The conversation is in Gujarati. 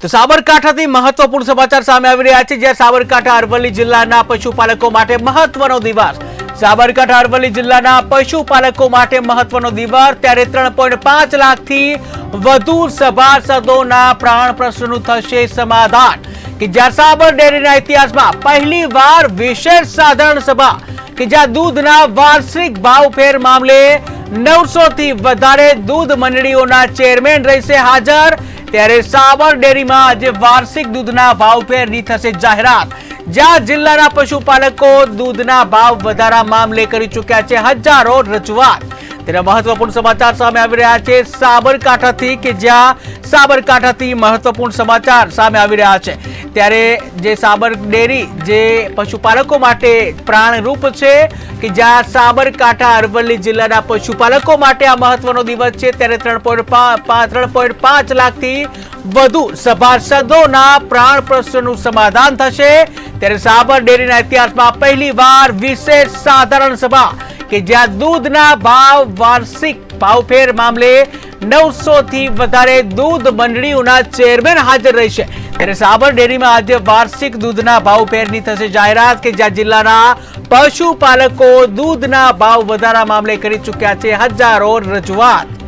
તો સાબરકાંઠાથી મહત્વપૂર્ણ સમાચાર સામે આવી રહ્યા છે. જ્યાં સાબરકાંઠા અરવલ્લી જિલ્લાના પશુપાલકો માટે મહત્વનો દિવસ સાબરકાંઠા અરવલ્લી જિલ્લાના પશુપાલકો માટે મહત્વનો દિવસ ત્યારે ત્રણ પોઈન્ટ પાંચ લાખથી વધુ સભાસદોના પ્રાણ પ્રશ્નનું થશે સમાધાન. કે જ્યાં સાબર ડેરીના ઇતિહાસમાં પહેલી વાર વિશેષ સાધારણ સભા. કે જ્યાં દૂધના વાર્ષિક ભાવ ફેર મામલે નવસો થી વધારે દૂધ મંડળીઓના ચેરમેન રહેશે હાજર. ત્યારે સાબર ડેરીમાં આજે વાર્ષિક દૂધના ભાવફેરની થશે જાહેરાત. જ્યાં જિલ્લાના પશુપાલકો દૂધના ભાવ વધારા મામલે કરી ચૂક્યા છે હજારો રજૂઆત. તેના મહત્વપૂર્ણ સમાચાર સામે આવી રહ્યા છે. સાબરકાંઠાથી કે જ્યાં સાબરકાંઠાથી મહત્વપૂર્ણ સમાચાર સામે આવી રહ્યા છે. ત્યારે જે સાબર ડેરી જે પશુપાલકો માટે પ્રાણરૂપ છે કે જ્યાં સાબરકાંઠા, અરવલ્લી જિલ્લાના પશુપાલકો માટે આ મહત્વનો દિવસ છે, ત્યારે ત્રણ પોઈન્ટ પાંચ લાખથી વધુ સભાસદોના પ્રાણ પ્રશ્નનું સમાધાન થશે. ત્યારે સાબર ડેરીના ઇતિહાસમાં પહેલી વાર વિશેષ સાધારણ સભા કે જ્યાં દૂધના ભાવ, વાર્ષિક ભાવફેર મામલે નવસો થી વધારે દૂધ મંડળીઓના ચેરમેન હાજર રહેશે. ત્યારે સાબર ડેરીમાં આજે વાર્ષિક દૂધના ભાવ ભાવફેરની થશે જાહેરાત કે જ્યાં જિલ્લાના પશુપાલકો દૂધના ભાવ વધારા મામલે કરી ચૂક્યા છે હજારો રજૂઆત.